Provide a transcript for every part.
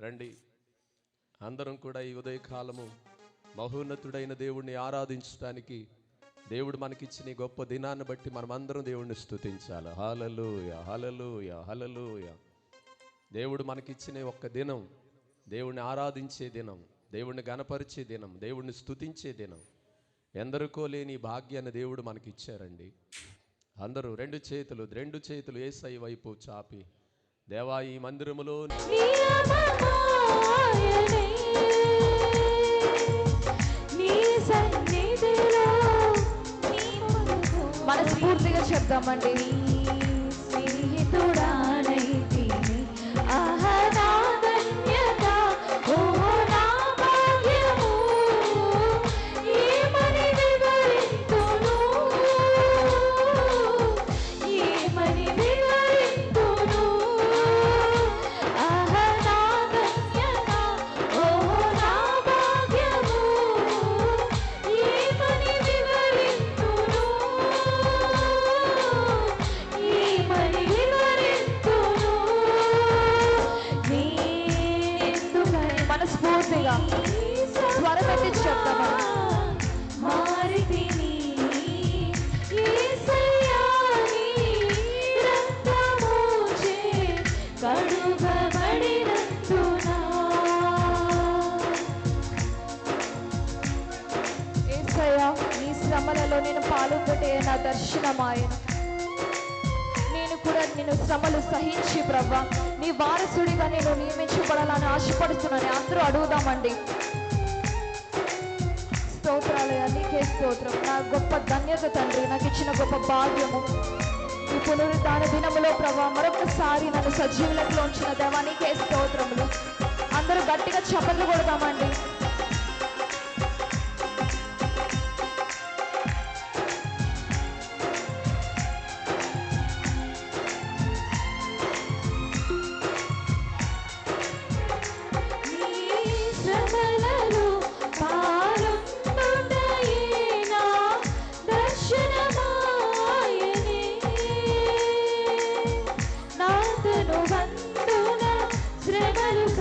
రండి. అందరం కూడా ఈ ఉదయకాలము మహోన్నతుడైన దేవుణ్ణి ఆరాధించడానికి దేవుడు మనకిచ్చిన గొప్ప దినాన్ని బట్టి మనమందరం దేవుణ్ణి స్తుతించాలి. హలలుయ హలలుయ హలలుయ దేవుడు మనకిచ్చిన ఒక్క దినం దేవుణ్ణి ఆరాధించే దినం దేవుణ్ణి గనపరిచే దినం దేవుణ్ణి స్థుతించే దినం. ఎందరికో లేని భాగ్యాన్ని దేవుడు మనకిచ్చారండి. అందరూ రెండు చేతులు రెండు చేతులు ఏసై వైపు చాపి. దేవా ఈ మందిరములో నియమమాయనే నీ సన్నిధిలో నీ మనసు మనస్ఫూర్తిగా చెప్దామండి. కడుగబడినందున? ఏసయ్యా నీ శ్రమలలో నేను పాల్గొటే నా దర్శనమాయన. నేను శ్రమలు సహించి ప్రభా. నీ వారసుడిగా నేను నియమించబడాలని ఆశపడుతున్నాను. అందరూ అడుగుదామండి. స్తోత్రాలయ నీకే స్తోత్రం. నా గొప్ప ధన్యత తండ్రి నాకు ఇచ్చిన గొప్ప భాగ్యము. ఈ పునరుద్ధాన దినములో ప్రభా మరొకసారి నన్ను సజీవులతో ఉంచిన దేవా నీకే స్తోత్రములు. అందరూ గట్టిగా చప్పట్లు కొడదామండి.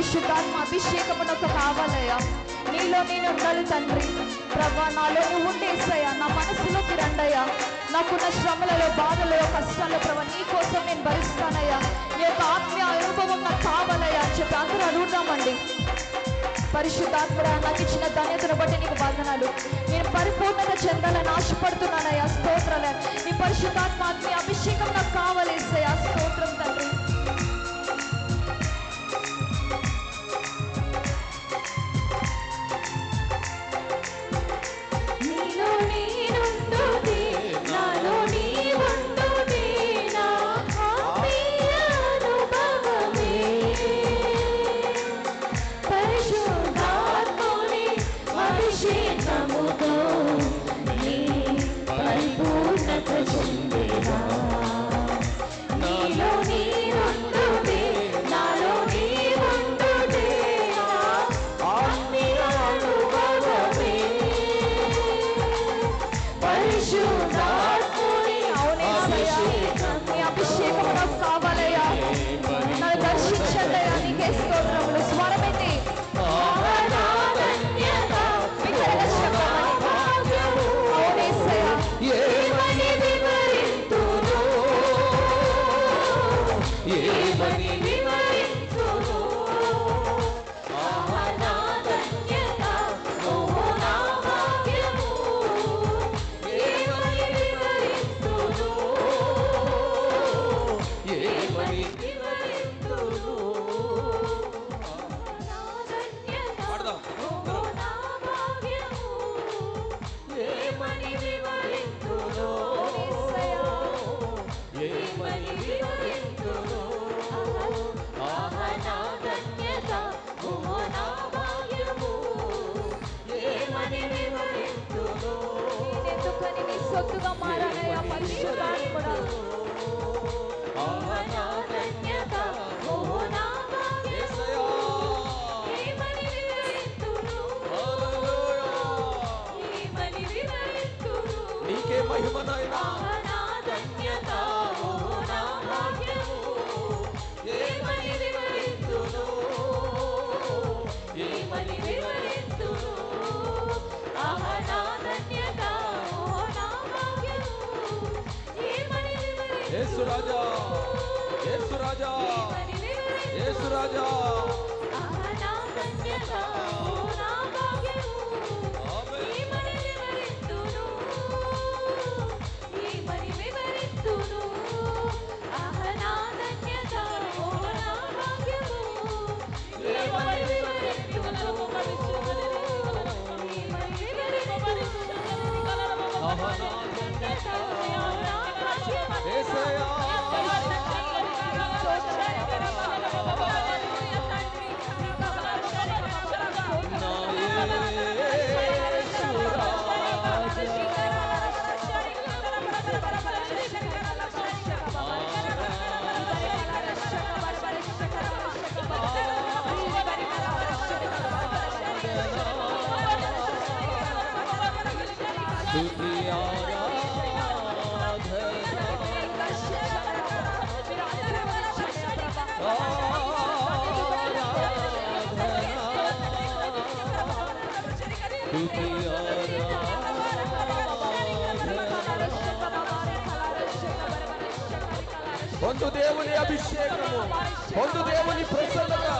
పరిశుద్ధాత్మ అభిషేకము కావాలయ్యా. నీలో నేను ఉండాలి తండ్రి. ప్రభా నాలో నువ్వు ఉండేసయ్యా నా మనసులోకి రండయ్యా. నాకున్న శ్రమలలో బాధలలో కష్టాల్లో ప్రభా నీ కోసం నేను భరిస్తానయ్యా. నీ యొక్క ఆత్మీయ అనుభవం నాకు కావాలయ్యా అని చెప్పి అందరూ అడుగుతామండి పరిశుద్ధాత్మరా నాకు ఇచ్చిన ధన్యతను బట్టి నీకు వందనాలు. నేను పరిపూర్ణత చెందాలని ఆశపడుతున్నానయ్యా. స్తోత్ర. నీకే మహిమ నాయనా. నా ధన్యత యేసు రాజా యేసు రాజా ఏమని వివరింతును యేసు రాజా భాగ్యము పొందు దేవుని అభిషేకము పొందు దేవుని ప్రసన్నత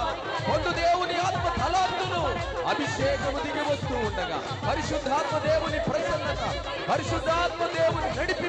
పొందు దేవుని ఆత్మ తలాంతును అభిషేకము దిగి వస్తూ ఉండగా పరిశుద్ధాత్మ దేవుని ప్రసన్నత పరిశుద్ధాత్మ దేవుని నడిపి